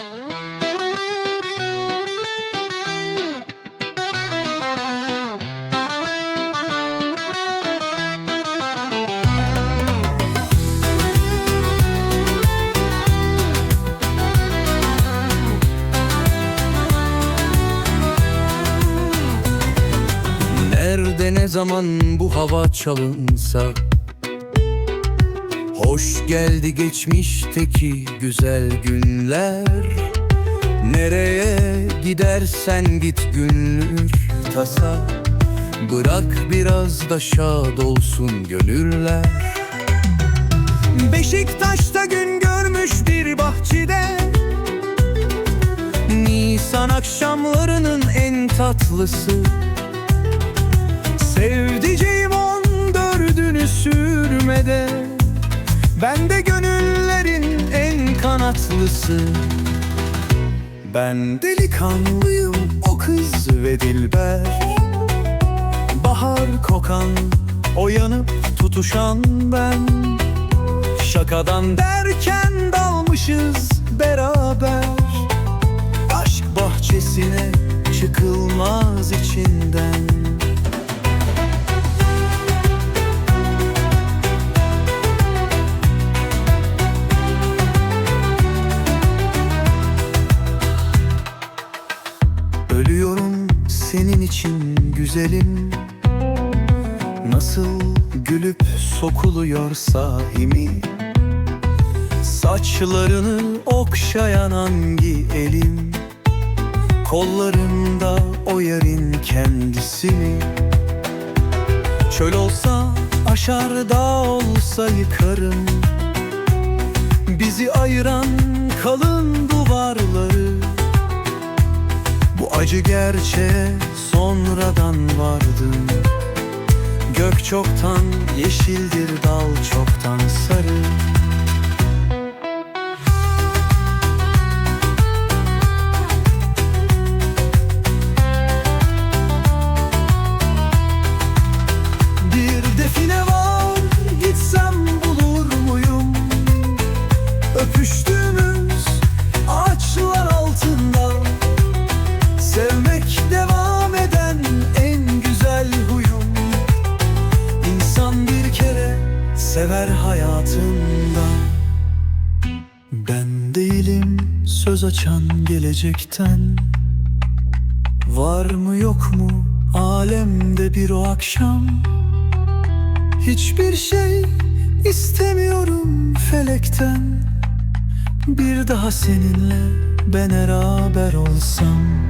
Nerede ne zaman bu hava çalınsa Hoş geldi geçmişteki güzel günler. Nereye gidersen git günlük tasa. Bırak biraz da şad olsun gönüller. Beşiktaş'ta gün görmüş bir bahçede. Nisan akşamlarının en tatlısı. Sevdiceğim on dördünü sürmede Ben de gönüllerin en kanatlısı. Ben delikanlıyım o kız ve dilber. Bahar kokan o yanıp tutuşan ben. Şakadan derken dalmışız beraber senin için güzelim. Nasıl gülüp sokuluyor sahimi Saçlarını okşayan hangi elim? Kollarında o yerin kendisi mi? Çöl olsa aşar dağ olsa yıkarım. Bizi ayıran kalın acı gerçeğe sonradan vardım Gök çoktan yeşildir dal çoktan sarı sever hayatında. Ben değilim söz açan gelecekten. Var mı yok mu alemde bir o akşam? Hiçbir şey istemiyorum felekten. Bir daha seninle ben beraber olsam